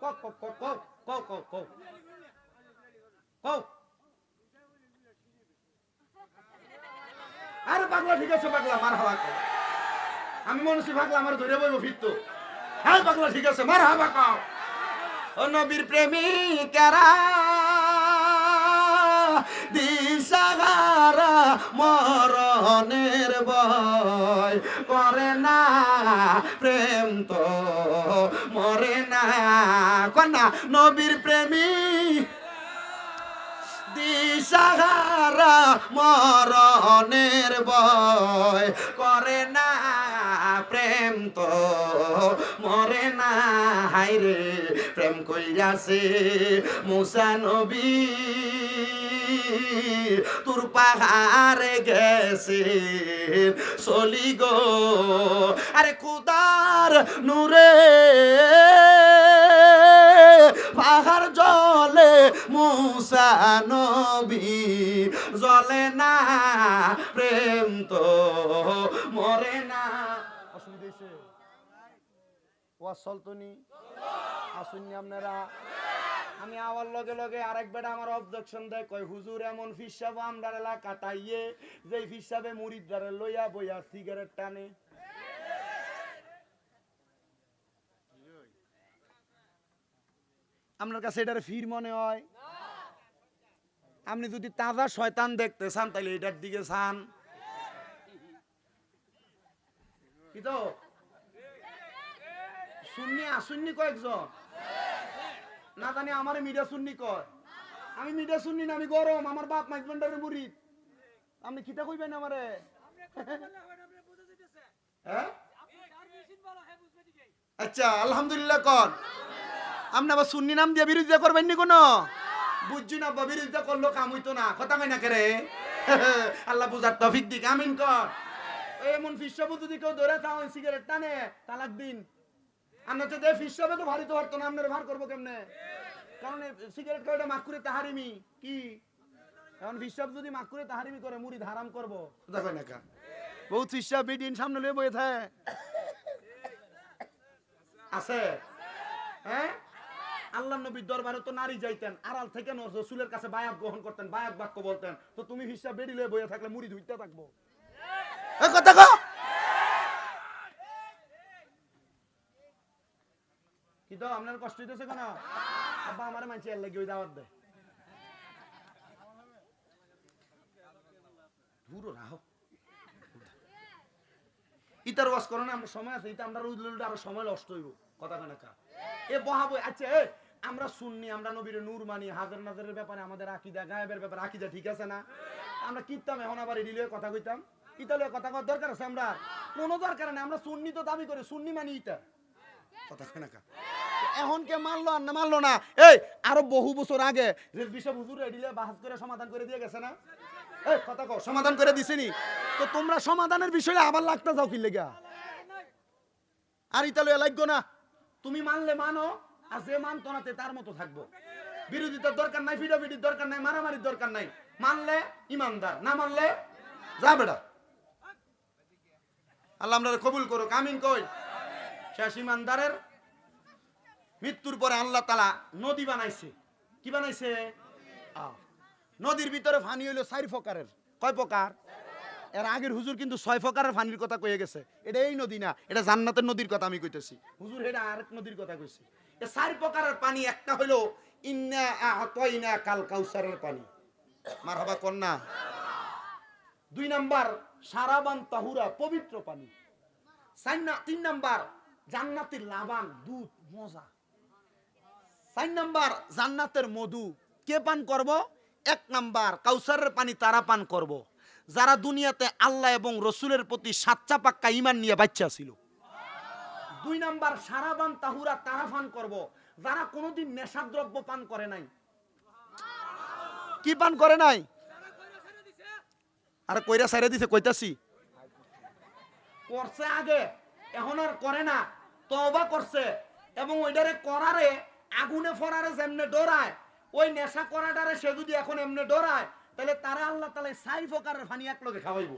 কও কও কও আরে পাগলা, ঠিক আছে পাগলা, মার হাওয়া কও আমি মনে হচ্ছে পাগলা, আমার ধরে বইব ফিরতো হ্যাঁ পাগলা, ঠিক আছে, মার হাওয়া কও ও নবীর প্রেমিকারা দিশাহারা মরণের ভয় করে না, প্রেম তো মরে না। কন্যা নবীর প্রেমিক দিশাহারা মরণের ভয় করে না, প্রেম তো হাইরে প্রেম কইয়াছে মুসা নবী। তোর পাহাড়ে গেছে, চলি গো। আরে খুদার নূরে, পাহাড় জলে মুসা নবী। জলে না প্রেম তো মরে না অসুবিধা হয়েছে চলতনি আপনারা। আমি আওয়ার লগে লগে আরেক বেটা আমার অবজেকশন দেয়, কয়, হুজুর, এমন ফিসাব এলাকা তাইয়ে ফিসাবে লইয়া বইয়া সিগারেট টানে। আপনার কাছে এটার ফির মনে হয়? আপনি যদি তাজা শয়তান দেখতে চান তাহলে এটার দিকে চান। কি তো? শুননি আসুননি কয়েকজন না জানি আমার মিডিয়া শুননি কয়। আমি মিডিয়া শুননি না, আমি গরম, আমার বাপ মাইক ভান্ডারের মুরিদ আপনি কিতা কইবেন আমারে? হ্যাঁ? আচ্ছা আলহামদুলিল্লাহ কর আপনি আবার সুন্নি নাম দিয়ে বিরোধিতা করবেন নি কোনো? বুঝছি না বা বিরোধিতা করল কাম হইতো না। কথা কই না কেরে আল্লাহ বুঝার তফিক দিক। আমিন কর এমন ফিসাবু যদি কেউ ধরে তাও সিগারেট টানে, তালাক দিন। আমরা তো দে ফিসাবে তো ভারী তো পারতো না আপনারা ভার করব কেমনে? কারণ সিগারেট খাওয়াটা মাক করে তাহারিমি। কি? এখন ফিসাব যদি মাক করে তাহারিমি করে মুড়ি ধারাম করব। দেখো না কা? বহুত ফিসাব বিদিন সামনে লয়ে বয়ে থাকে আছে? হ্যাঁ? আল্লাহ নবীর দরবারে তো নারী যাইতেন আড়াল থেকে রসুলের কাছে বায়াত গ্রহণ করতেন বায়াত বাক্য বলতেন। তো তুমি হিসাব বেরি লয়ে বইয়া থাকলে মুড়ি ধুইতে থাকব এ কথা কও। কি তো আপনার কষ্ট হইতেছে কেন? আব্বা, আমার মানছি এর লাগি ওই দাওয়াত দেয় আমরা সময় ইতা কথা বহাবো আচ্ছা আমরা শুননি আমরা নবীর নূর মানি, হাজার নাজারের ব্যাপারে আমাদের আকিদা, গায়েবের ব্যাপারে আকিদা ঠিক আছে না? আমরা এখন আবার কথা কইতাম। ইতালে কথা কর দরকার আছে, আমরা? কোনো দরকার নেই, আমরা সুন্নি তো দাবি করি, সুন্নি মানি ইতা। কথা কেন কা? এখন মানলো আর না মানলো না। এই, আরও বহু বছর আগে সাহেব হুজুর এডিলে বাহাজ করে সমাধান করে দিয়ে গেছে না? এই, কথা সমাধান করে তো তোমরা সমাধানের বিষয়ে আবার লাগতে যাও কি লেগা আর ইতালে লাগতো না। তুমি মানলে মানো, আর যে মানতো না তার মতো থাকব। বিরোধিতার দরকার নাই ফিডাফিডির দরকার নাই, মারামারির দরকার নাই। মানলে ইমানদার, না মানলে যা বেটা। আল্লাহ আমরা কবুল করো কামিন কই। শেষ ইমানদারের মৃত্যুর পরে আল্লাহ তালা নদী বানাইছে। কি বানাইছে? নদীর ভিতরে ফানি হইল চার প্রকারের। কয় প্রকার? এর আগের হুজুর কিন্তু ছয় প্রকারের ফানির কথা কয়ে গেছে। এটা এই নদী না, এটা জান্নাতের নদীর কথা আমি কইতেছি। হুজুর, এটা আরেক নদীর কথা কইছে। এ চার প্রকারের পানি, একটা হইল ইন্না আতইনা কাল কাউসারের পানি। মারহাবা কন্যা। দুই নাম্বার, সারাবান তাহুরা, পবিত্র পানি। তিন নাম্বার, জান্নাতের লাবান, দুধ, মজা। চার নাম্বার, জান্নাতের মধু। কে পান করব? এক নাম্বার, কাউসারের পানি তারা পান করব। যারা দুনিয়াতে আল্লাহ এবং রসুলের প্রতি সাচ্চা পাক্কা ইমান নিয়ে বাচ্চা ছিল। দুই নাম্বার, সারাবান তাহুরা তারা পান করব। যারা কোনোদিন নেশাদ্রব্য পান করে নাই। কি পান করে নাই? আর কইরা সাইরা দিছে, কইতাছি। করছে আগে, এখন আর করে না। তবা করছে এবং ওইটারে করারে আগুনে ফরারে যেমনে ডরায় ওই নেশা করাটারে সে যদি এখন এমনে ডরায় তাহলে তারা আল্লাহ তাহলে সাই ফকারের ফানি এক লোকে খাওয়াইব।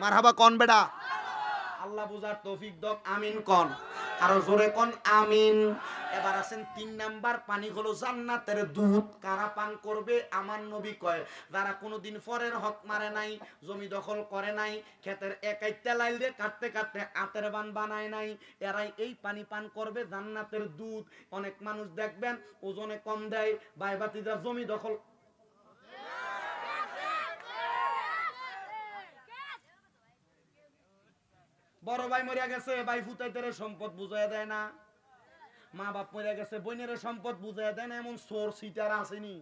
মার হাবা কন বেটা? আল্লাহ বুঝার তৌফিক দক আমিন কন। আরও জোরে কোন, আমিন। এবার আছেন তিন নাম্বার পানি হলো জান্নাতের দুধ। কারা পান করবে? আমার নবী কয়, যারা কোনোদিন পরের হক মারে নাই, জমি দখল করে নাই, ক্ষেতের একাইটা লাইল দিয়ে কাটতে কাটতে আতের বান বানায় নাই, এরাই এই পানি পান করবে জান্নাতের দুধ। অনেক মানুষ দেখবেন ওজনে কম দেয় বাইবাতিদার জমি দখল বড় ভাই মরিয়া গেছে, ভাই ফুতাইতে সম্পদ বুঝাই দেয় না। মা বাপ মরিয়া গেছে বইনের সম্পদ বুঝাই দেয় না, এমন সোর সিটার আসেনি।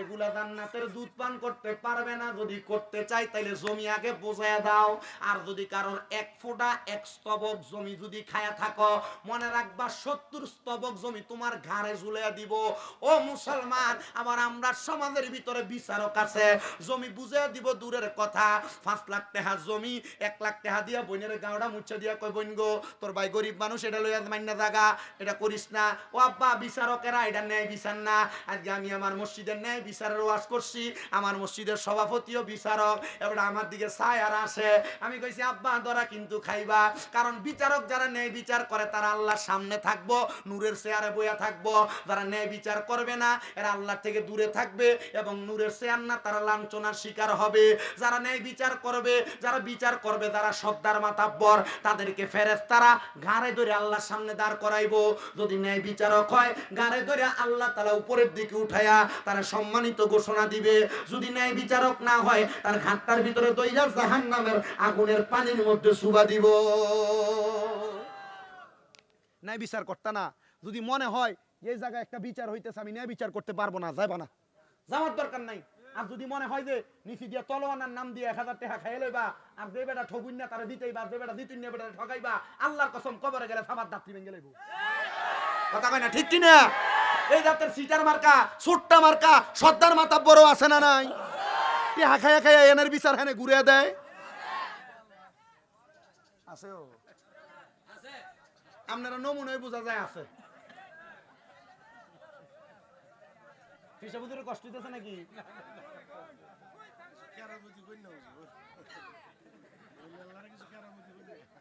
এগুলা জান্নাতের দুধ পান করতে পারবে না, যদি করতে চাই তাইলে জমি আগে বোঝায় দাও। আর যদি কারোর এক ফোঁটা, এক স্তবক জমি যদি খায়া থাকো, মনে রাখবা সত্তর স্তবক জমি তোমার ঘাড়ে ঝুলিয়ে দিব। ও মুসলমান আবার আমরা সমাজের ভিতরে বিচারক আছে। জমি বুঝে দিব দূরের কথা। পাঁচ লাখ টাকা জমি, এক লাখ টাকা দিয়া বইনের গাওড়া মুছে দিয়া কই বইন গো, তোর ভাই গরিব মানুষ, এটা লইয়া মাইনা জাগা, এটা করিস না। ও আব্বা, বিচারকেরা এটা ন্যায় বিচার না। আজকে আমি আমার মসজিদের ন্যায় বিচারের ওয়াজ করছি, আমার মসজিদের সভাপতিও বিচারক, এবার আমার দিকে ছায় আর আসে। আমি কইছি, আব্বা দরা কিন্তু খাইবা। কারণ বিচারক যারা ন্যায় বিচার করে, তারা আল্লাহর সামনে থাকব, নূরের চেয়ারে বইয়া থাকব। যারা ন্যায় বিচার করবে না, এরা আল্লাহ থেকে দূরে থাকবে এবং নূরের চেয়ার না, তারা লাঞ্ছনার শিকার হবে। যারা ন্যায় বিচার করবে, যারা বিচার করবে যারা সর্দার মাতাব্বর। তাদেরকে ফেরেস তারা ঘাড়ে ধরে আল্লাহর সামনে দাঁড় করাইবো। যদি ন্যায় বিচারক হয়, ঘাড়ে ধরে আল্লাহ তালা উপরের দিকে উঠাইয়া তারা সম্মানিত ঘোষণা দিবে। যদি ন্যায় বিচারক না হয় তার ঘাটটার ভিতরে দইয়া জাহান নামের আগুনের পানির মধ্যে সুবা দিব। ন্যায় বিচার করতে না যদি মনে হয় এই জায়গায় একটা বিচার হইতেছে আমি ন্যায় বিচার করতে পারব না যাইবা না। যাওয়ার দরকার নাই। আর যদি মনে হয় যে নিচি দিয়ে তলোয়ানার নাম দিয়ে এক হাজার টাকা খাইয়ে লইবা আর যে বেটা ঠগুন না তারা দিতেই বা যে বেটা দিতুন না বেটা ঠগাইবা আল্লাহর কসম কবরে গেলে সাবার দাত্রী ভেঙে লইব কথা কয় না ঠিক কি না এই জাতের সিটার মার্কা, সুট্টা মার্কা, সর্দার মাতা বড় আছে না নাই? টিহা খাইয়া খাইয়া এনের বিচার হেনে ঘুরে দেয়। আছে ও। আপনারা নমুনায় বোঝা যায় আছে। হিসাবুদের কষ্ট দিতেছে নাকি?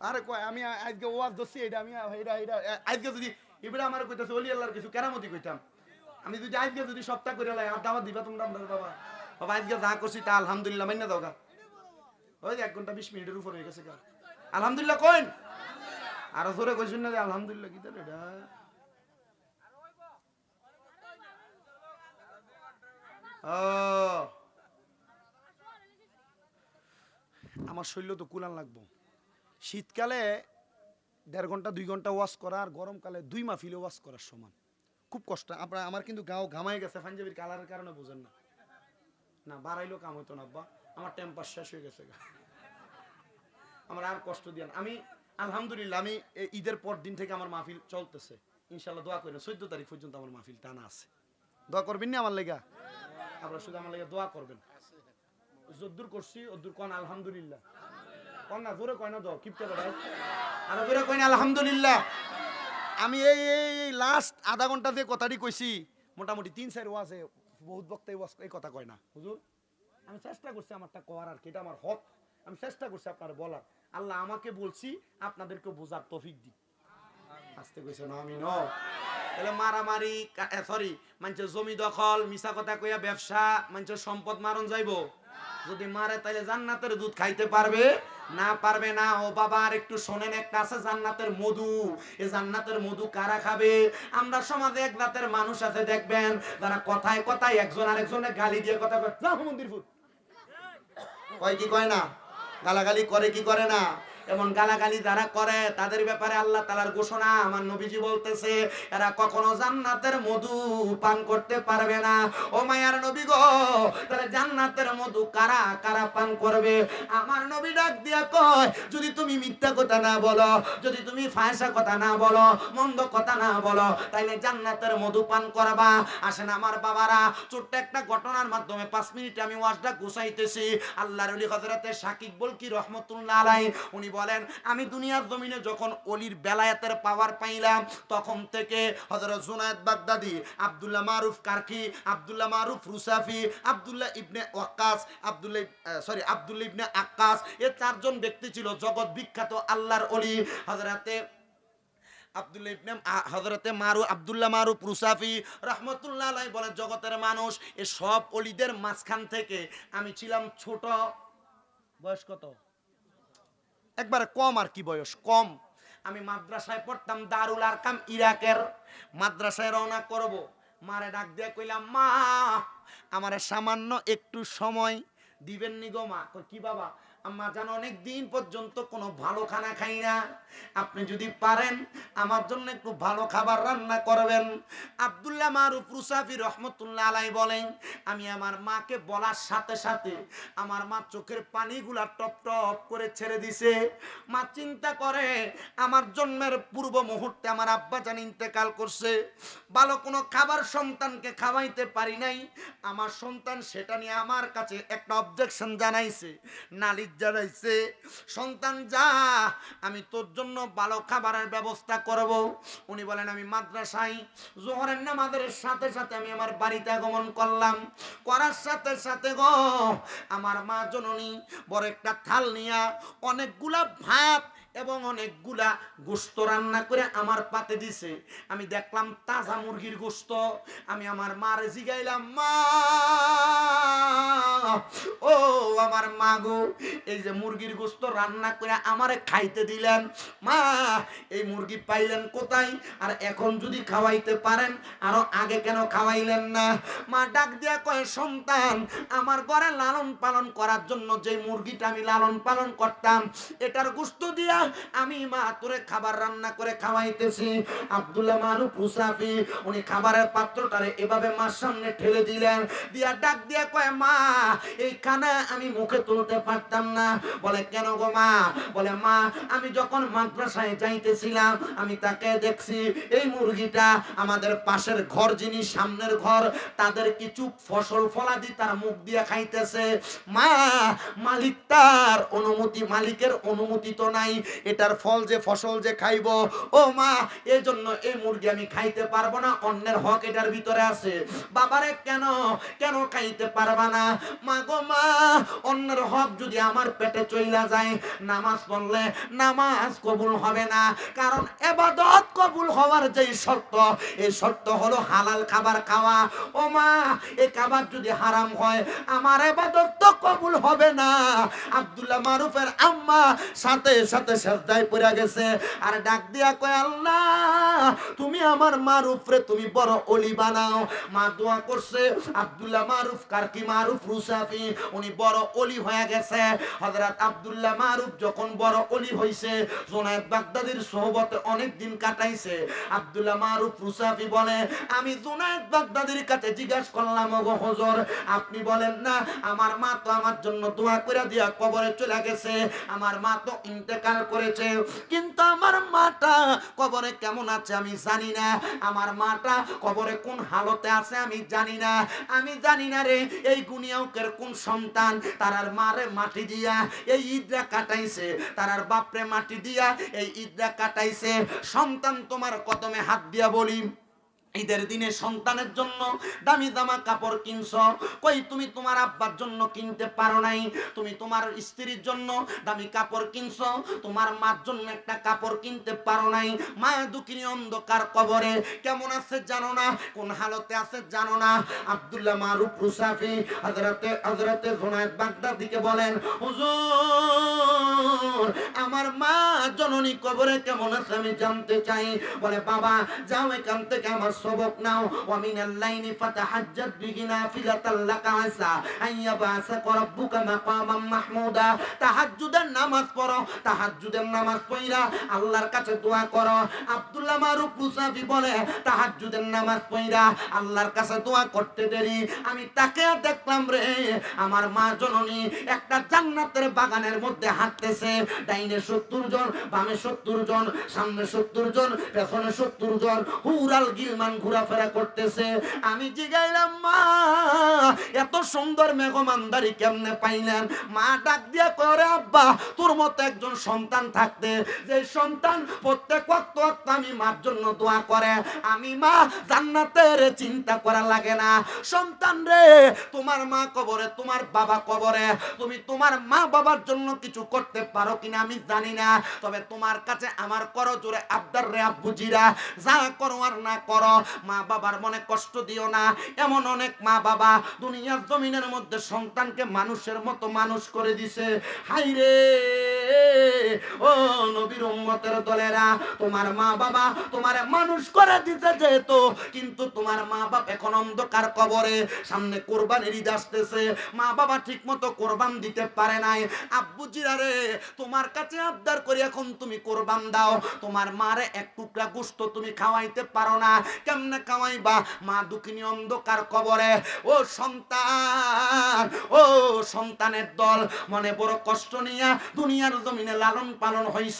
আরে কয়, আমি আজকে ওয়াজ ধরছি, এটা আমি এটা এটা আজকে যদি এবারে আমার কইতাছে ওলি আল্লাহর কিছু কেরামতি কইতাম। আমি যদি আজকে যদি সপ্তাহ করে লাই, আর দাওয়াত দিবা তোমরা আপনার বাবা? বাবা, আজকে যা করছি তা আলহামদুলিল্লাহ মাইনা দাও গা। ওই এক ঘণ্টা বিশ মিনিটের উপর হয়ে গেছে গা। আলহামদুলিল্লাহ, কইন? আরও জোরে কইছেন না যে, আলহামদুলিল্লাহ, কি তাহলে এটা আমার শরীর তো কুলান লাগবো। শীতকালে দেড় ঘণ্টা, দুই ঘণ্টা ওয়াশ করা আর গরমকালে দুই মাফিলে ওয়াশ করার সমান। খুব কষ্ট। আপনার আমার কিন্তু গাও ঘামাই গেছে, পাঞ্জাবির কালারের কারণে বোঝেন না। না, বাড়াইলেও কাম হতো না, আব্বা। আমার টেম্পার শেষ হয়ে গেছে আমার আর কষ্ট দিয়ান আমি, আলহামদুলিল্লাহ, আমি ঈদের পর দিন থেকে আমার মাহফিল চলতেছে। ইনশাল্লাহ দোয়া করেন, চোদ্দ তারিখ পর্যন্ত আমার মাহফিল টানা আছে। দোয়া করবেন না আমার লেগা? আপনারা শুধু আমার লেগে দোয়া করবেন। যদ্দুর করছি ওদ্দুর কন, আলহামদুলিল্লাহ। কন না, জোরে কয় না দাও কিপটে বেড়ায় আর জোরে কয় না আলহামদুলিল্লাহ। আমি এই এই লাস্ট আধা ঘণ্টা যে কথাটি কইছি, মোটামুটি তিন, চার ওয়াজে বহুত বক্তাই ওয়াজ, এই কথা কয় না। হুজুর, আমি চেষ্টা করছি আমারটা করার আর কি, এটা আমার হক। আমি চেষ্টা করছি আপনার বলার। আল্লাহ আমাকে বলছি, আপনাদেরকে বোঝার তফিক দিক। আসতে কইছে, না, আমি ন তাহলে মারামারি সরি মানুষের জমি দখল, মিছা কথা কইয়া ব্যবসা, মানুষের সম্পদ মারণ যাইবো। যদি মারে তাহলে জান্নাতের দুধ খাইতে পারবে। না পারবে না, ও বাবা, আর একটু শোনেন, একটা আছে জান্নাতের মধু। এ জান্নাতের মধু কারা খাবে? আমরা সমাজে এক রাতের মানুষ আছে, দেখবেন তারা কথায় কথায় একজন আরেকজনের গালি দিয়ে কথা কয়, যাও মন্দির কয় কি কয় না? গালাগালি করে কি করে না? এমন গালাগালি যারা করে, তাদের ব্যাপারে আল্লাহ তালার ঘোষণা। আমার নবীজি বলতেছে, এরা কখনো জান্নাতের মধু পান করতে পারবে না। ও মায়ার নবী গো তারা জান্নাতের মধু কারা কারা পান করবে? আমার নবী ডাক দিয়া কয়, যদি তুমি মিথ্যা কথা না বলো, যদি তুমি ফায়সা কথা না বলো, মন্দ কথা না বলো, তাইলে জান্নাতের মধু পান করবা। আসেন আমার বাবারা, ছোট্ট একটা ঘটনার মাধ্যমে পাঁচ মিনিট আমি ওয়াজটা গুছাইতেছি। আল্লাহর অলি হজরতে সাকিব বলকি রহমতুল্লাহ আলাই উনি বলেন, আমি দুনিয়ার জমিনে যখন অলির বেলায়েতের পাওয়ার পাইলাম, তখন থেকে হজরত জুনায়দ বাগদাদি, আব্দুল্লাহ মারুফ কারকি, আব্দুল্লাহ মারুফ রুসাফি, আব্দুল্লাহ ইবনে ওয়াক্কাস, আব্দুল্লাহ সরি আব্দুল্লাহ ইবনে আক্কাস, এ চারজন ব্যক্তি ছিল জগৎ বিখ্যাত আল্লাহর অলি। হজরতে আব্দুল্লাহ ইবনে হযরতে মারু আব্দুল্লাহ মারুফ রুসাফি, রহমতুল্লাহ আলাই বলে জগতের মানুষ, এ সব অলিদের মাঝখান থেকে আমি ছিলাম ছোট। বয়স কত? একবারে কম আর কি বয়স, কম। আমি মাদ্রাসায় পড়তাম দারুল আর কাম ইরাকের। মাদ্রাসায় রওনা করব। মারে ডাক দিয়া কইলাম, মা, আমারে সামান্য একটু সময় দিবেন নি গো মা। কি বাবা? আম্মা জানো অনেক দিন পর্যন্ত কোনো ভালো খানা খাই না। আপনি যদি পারেন, আমার জন্য একটু ভালো খাবার রান্না করবেন। আব্দুল্লাহ মারুফ রুসাফি রহমতুল্লাহ আলাই বলেন, আমি আমার মাকে বলার সাথে সাথে আমার মা চোখের পানিগুলা টপ টপ করে ছেড়ে দিছে। মা চিন্তা করে, আমার জন্মের পূর্ব মুহূর্তে আমার আব্বা জান ইন্তেকাল করছে। ভালো কোনো খাবার সন্তানকে খাওয়াইতে পারি নাই। আমার সন্তান সেটা নিয়ে আমার কাছে একটা অবজেকশন জানাইছে। নালিশ জানাইছে, সন্তান যা, আমি তোর জন্য ভালো খাবারের ব্যবস্থা করব। উনি বলেন, আমি মাদ্রাসায় জোহরের নামাজের সাথে সাথে আমি আমার বাড়িতে আগমন করলাম। করার সাথে সাথে গো, আমার মা জননী বড় একটা থাল নিয়া অনেকগুলা ভাত এবং অনেকগুলা গোস্ত রান্না করে আমার পাতে দিছে। আমি দেখলাম তাজা মুরগির গোস্ত আমি আমার মারে জিগাইলাম, মা, ও আমার মা গো এই যে মুরগির গোস্ত রান্না করে আমারে খাইতে দিলেন, মা, এই মুরগি পাইলেন কোথায়? আর এখন যদি খাওয়াইতে পারেন, আরও আগে কেন খাওয়াইলেন না? মা ডাক দিয়া কয়, সন্তান, আমার ঘরে লালন পালন করার জন্য যে মুরগিটা আমি লালন পালন করতাম, এটার গোস্ত দিয়া আমি মা তোরে খাবার রান্না করে খাওয়াইতেছি। আব্দুল্লাহ মারুফ হুসাফি উনি খাবারের পাত্রটারে এভাবে মার সামনে ঠেলে দিলেন। দিয়া ডাক দিয়া কয়, মা এই খানা আমি মুখে তুলতে পারতাম না। বলে, কেন গো মা? বলে, মা, আমি যখন মাদ্রাসায় যাইতেছিলাম, আমি তাকে দেখছি, এই মুরগিটা আমাদের পাশের ঘর, যিনি সামনের ঘর, তাদের কিছু ফসল ফলাদি তার মুখ দিয়ে খাইতেছে। মা, মালিক তার অনুমতি, মালিকের অনুমতি তো নাই। এটার ফল যে, ফসল যে খাইব, ও মা এই জন্য এই মুরগি আমি খাইতে পারব না, অন্যের হক এটার ভিতরে আছে। বাবারে, কেন? কেন খাইতে পারবা না? মা গো মা, অন্যের হক যদি আমার পেটে চইলা যায়, নামাজ পড়লে নামাজ কবুল হবে না। কারণ এবাদত কবুল হওয়ার যে শর্ত, এই শর্ত হলো হালাল খাবার খাওয়া। ও মা এই খাবার যদি হারাম হয়, আমার এবাদত তো কবুল হবে না। আব্দুল্লাহ মারুফের আম্মা সাথে সাথে সেজদায় পড়ে গেছে। আর ডাক দিয়া কয়, আল্লাহ, তুমি আমার মারুফ রে, তুমি বড় অলি বানাও। মা দোয়া করছে, আব্দুল্লাহ মারুফ, কার কি মারুফ, রুসাফি? উনি বড় অলি হয়ে গেছে। হযরত আব্দুল্লাহ মারুফ যখন বড় অলি হইছে, জোনায়েদ বাগদাদির সোহবতে অনেক দিন কাটাইছে, আব্দুল্লাহ মারুফ রুসাফি বলে, আমি জোনায়েদ বাগদাদির কাছে জিজ্ঞাসা করলাম, ওগো হুজুর, আপনি বলেন না, আমার মা তো আমার জন্য দোয়া করে দিয়া কবরে চলে গেছে, আমার মা তো ইন্তেকাল করেছে, কিন্তু আমার মাটা কবরে কেমন আছে আমি জানি না, আমার মাটা কবরে কোন হালতে আছে আমি জানি না, আমি জানি না রে, এই গুনিয়াউকের কোন সন্তান, তার তারার মারে মাটি দিয়া এই ঈদরা কাটাইছে, তারার বাপরে মাটি দিয়া এই ঈদরা কাটাইছে। সন্তান তোমার কদমে হাত দিয়া বলি ঈদের দিনে সন্তানের জন্য দামি জামা কাপড় কিনছ। কই, তুমি তোমার আব্বার জন্য কিনতে পারো নাই। তুমি তোমার স্ত্রীর জন্য দামি কাপড় কিনছ। তোমার মার জন্য একটা কাপড় কিনতে পারো নাই। মা দুঃখিনী অন্ধকার কবরে, কেমন আছে জানো না? কোন হালতে আছে জানো না? আব্দুল্লাহ মারুফ রুসাফি হযরতে হযরতে জুনায়েদ বাগদাদিকে বলেন, হুজুর, আমার মা জননী কবরে কেমন আছে আমি জানতে চাই। বলে, বাবা, যাও এখান থেকে আমার সবক নাও ওয়া মিনাল লাইলি ফাতাহাজ্জাদ বিহি নাফিলাতাল লাকা আসা আইয়াবাসাকা রাব্বুকা মাকামাম মাহমুদা তাহাজ্জুদের নামাজ পড়ো, তাহাজ্জুদের নামাজ পড়া আল্লাহর কাছে করো। আব্দুল্লাহ মারুফ মুসাফি বলে, তাহাজ্জুদের নামাজ পড়া আল্লাহর কাছে দোয়া করতে দেরি। আমি তাকে দেখলাম রে, আমার মা জননী একটা জান্নাতের বাগানের মধ্যে হাঁটতেছে। ডাইনে সত্তর জন, বামে সত্তর জন, সামনে সত্তর জন, পেছনে সত্তর জন, হুরাল গিলমান সন্তান ঘোরাফেরা করতেছে? আমি জিগাইলাম, মা, এত সুন্দর মেঘমানদারি কেমনে পাইলেন? মা ডাক দিয়া করে আব্বা, তোর মতো একজন সন্তান থাকতে, যে সন্তান প্রত্যেক ওয়াক্ত ওয়াক্ত আমি মার জন্য দোয়া করে, আমি, মা, জান্নাতের চিন্তা করা লাগে না। সন্তান রে, তোমার মা কবরে, তোমার বাবা কবরে, তুমি তোমার মা বাবার জন্য কিছু করতে পারো কিনা আমি জানি না। তবে তোমার কাছে আমার করো জোরে আবদার রে আব্বুজিরা, যা করো আর না করো। মা বাবার মনে কষ্ট দিও না। এমন অনেক মা বাবা দুনিয়ার জমিনের মধ্যে সন্তানকে মানুষের মতো মানুষ করে দিছে। হাই রে! ও নবীর উম্মতের দলেরা, তোমার মা বাবা তোমার মানুষ করে দিতে যেহেতু, কিন্তু তোমার মা বাপ এখন অন্ধকার কবরে, সামনে কোরবানির ঈদ আসতেছে। মা বাবা ঠিক মতো কোরবান দিতে পারে নাই। আব্বু জিরারে তোমার কাছে আবদার করি, এখন তুমি কোরবান দাও। তোমার মারে এক টুকরা গোস্ত তুমি খাওয়াইতে পারো না। কেমনে খাওয়াইবা মা দুঃখিনী অন্ধকার কবরে। ও সন্তান, ও সন্তানের দল, মনে বড় কষ্ট নিয়া দুনিয়ার জমিনে লালন পালন হইছ।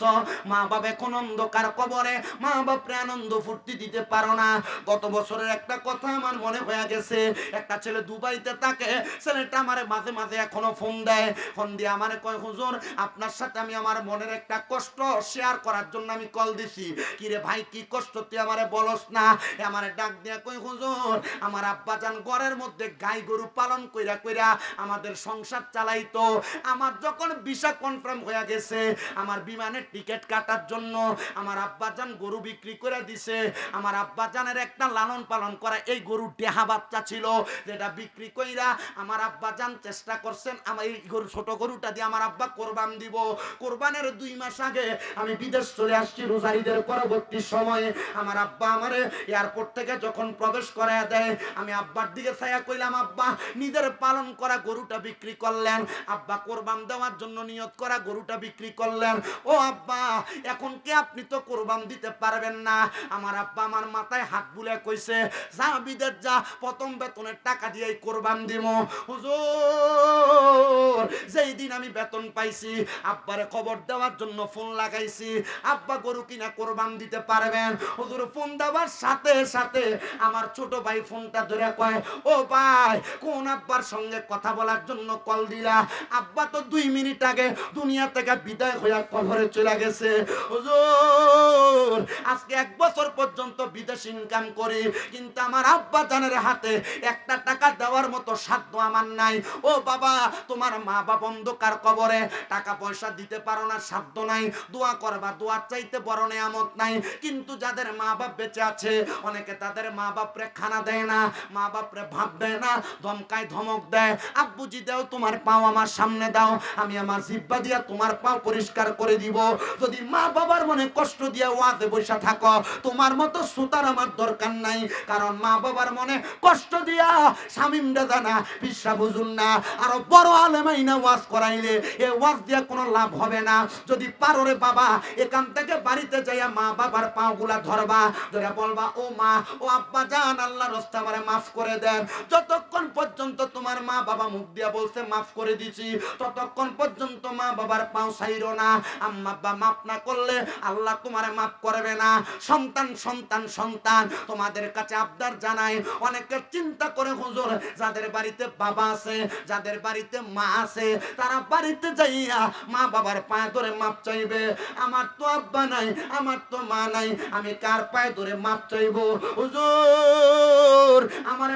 মা বাবা এখন অন্ধকার কবরে। মা বাপরে আনন্দ ফুর্তি দিতে পারো না। গত বছরের একটা কথা আমার মনে হয়ে গেছে। একটা ছেলে দুবাইতে থাকে, ছেলেটা আমারে মাঝে মাঝে এখনও ফোন দেয়। ফোন দিয়ে আমারে কয়, হুজুর, আপনার সাথে আমি আমার মনের একটা কষ্ট শেয়ার করার জন্য আমি কল দিছি। কিরে ভাই, কি কষ্ট? তুই আমারে বলস না। আমারে ডাক দিয়া কই হুজুর, আমার আব্বা জান ঘরের মধ্যে গাই গরু পালন কইরা কইরা আমাদের সংসার চালাইতো। আমার যখন ভিসা কনফার্ম হয়ে গেছে, আমার বিমানের টিকিট কাটার জন্য আমার আব্বা জান গরু বিক্রি করে দিছে। আমার আব্বা জানের একটা লালন পালন করা এই গরু ডেহা বাচ্চা ছিল, যেটা বিক্রি কইরা আমার আব্বা জান চেষ্টা করছেন, আমার এই গরু, ছোট গরুটা দিয়ে আমার আব্বা কোরবান দিব। কোরবানের দুই মাস আগে আমি বিদেশ চলে আসছি রোজারিদের পরবর্তী সময়ে। আমার আব্বা আমারে এয়ারপোর্ট থেকে যখন প্রবেশ করায় দেয়, আমি আব্বার দিকে ছায়া কইলাম, আব্বা, নিজের পালন করা গরুটা বিক্রি করলেন। আব্বা, কোরবান দেওয়ার জন্য নিয়ত করা গরুটা বিক্রি করলেন। ও আব্বা, এখন কি আপনি তো কোরবান দিতে পারবেন না? আমার আব্বা আমার মাথায় হাত বুলে কইছে, যা বিদেশ যা, প্রথম বেতনের টাকা দিয়ে কোরবান দিব। হুজুর, যেই দিন আমি বেতন পাইছি, আব্বারে খবর দেওয়ার জন্য ফোন লাগাইছি, আব্বা, গরু কিনা কোরবান দিতে পারবেন? হুজুর, ফোন দেওয়ার সাথে সাথে আমার ছোট ভাই ফোনটা ধরে কয়, ও ভাই, কোন আব্বার সঙ্গে কথা বলার জন্য কল দিলা? আব্বা তো দুই মিনিট আগে দুনিয়া থেকে বিদায় হইয়া কবরে চলে গেছে। আজকে এক বছর পর্যন্ত বিদেশ ইনকাম করি, কিন্তু আমার আব্বা জানের হাতে একটা টাকা দেওয়ার মতো সাধ্য আমার নাই। ও বাবা, তোমার মা বাবা অন্ধকার কবরে, টাকা পয়সা দিতে পারো না, সাধ্য নাই। দোয়া করবা দোয়া চাইতে বড় নেয়ামত নাই। কিন্তু যাদের মা বাপ বেঁচে আছে অনেকে তাদের মা বাপরে খানা দেয় না, মা বাপরে ভাব দেয় না, ধমকায় ধমক দেয়। আব্বুজি দাও তোমার পাও আমার সামনে দাও, আমি আমার জিব্বা দিয়া তোমার পাও পরিষ্কার করে দিব। যদি মা বাবার মনে কষ্ট দিয়া ওয়াদে বসে থাকো, তোমার মতো সুতার আমার দরকার নাই, কারণ মা বাবার মনে কষ্ট দিয়া শামিম দাদা না বিশ্বা বুঝুন না, আরও বড় আলেমাই না ওয়াজ করাইলে, এ ওয়াজ দিয়া কোনো লাভ হবে না। যদি পারো রে বাবা, এখান থেকে বাড়িতে যাইয়া মা বাবার পাও গুলা ধরবা, ধরে বলবা, ও মা, ও আব্বা জান, আল্লাহ রস্তা আমারে মাফ করে দেন। যতক্ষণ পর্যন্ত তোমার মা বাবা মুখ দিয়া বলছে, মাফ করে দিছি, ততক্ষণ পর্যন্ত মা বাবার পাও ছাইরো না। আম্মা আব্বা মাফ না করলে আল্লাহ তোমারে মাফ করবে না। সন্তান সন্তান সন্তান, তোমাদের কাছে আবদার জানাই। অনেকে চিন্তা করে, হুজুর, যাদের বাড়িতে বাবা আছে, যাদের বাড়িতে মা আছে, তারা বাড়িতে যাইয়া মা বাবার পায়ে ধরে মাপ চাইবে। আমার তো আব্বা নাই, আমার তো মা নাই, আমি কার পায়ে ধরে মাপ চাইব? হুজুর, আমারে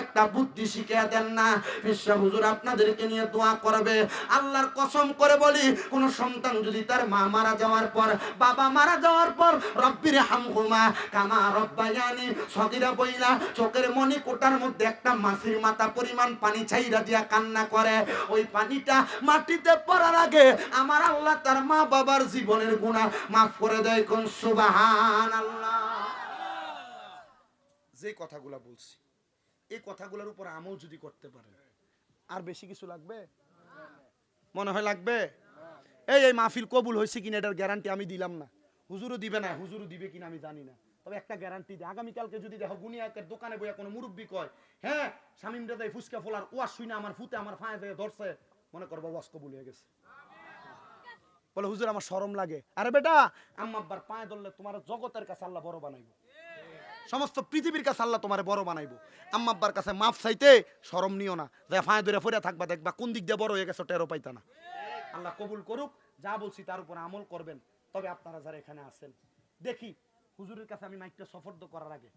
একটা বুদ্ধি দেন না। বিশ্ব হুজুর আপনাদেরকে নিয়ে দোয়া করবে। আল্লাহর কসম করে বলি, কোন সন্তান যদি তার মা মারা যাওয়ার পর, বাবা মারা যাওয়ার পর, রব্বির হামহুমা কামা সগিরা বইলা চোখের মনি কোটার মধ্যে একটা মাছির মাথা পরিমাণ পানি ছাইরা দিয়া কান্না করে। ওই পানিটা মাটিতে পড়ার আগে আমার আল্লাহ তার মা বাবার জীবনের গুণা মাফ করে দেয়। কোন সুবাহান আল্লাহ যে কথাগুলা বলছি, এই কথাগুলোর উপর আমল যদি করতে পারেন, আর বেশি কিছু লাগবে? মনে হয় লাগবে? এই এই মাহফিল কবুল হয়েছে কিনা এটার গ্যারান্টি আমি দিলাম না। হুজুরও দিবে না, হুজুরও দিবে কিনা আমি জানি না। তবে একটা গ্যারান্টি দেয় আগামীকালকে যদি দেখো গুনিয়াকের দোকানে বইয়া কোনো মুরব্বী কয় হ্যাঁ শামিম দাদাই ফুচকা ফোলার ওয়াশ শুই না, আমার ফুতে আমার ফাঁয়ে দিয়ে ধরছে, মনে করব ওয়াশ কবুল হয়ে গেছে। বলে, হুজুর, আমার শরম লাগে। আরে বেটা, আম্মা আব্বার পায়ে ধরলে তোমার জগতের কাছে আল্লাহ বড় বানাইব। সমস্ত পৃথিবীর কাছে আল্লাহ তোমার বড় বানাইবো। আম্মাব্বার কাছে মাপ চাইতে সরম নিও না। যে ফাঁয় ধরে ফিরে থাকবা দেখবা কোন দিক দিয়ে বড় হয়ে গেছো টেরো পাইতা না। আল্লাহ কবুল করুক, যা বলছি তার উপর আমল করবেন। তবে আপনারা যারা এখানে আছেন, দেখি, হুজুরের কাছে আমি মাইকটা সফর্দ করার আগে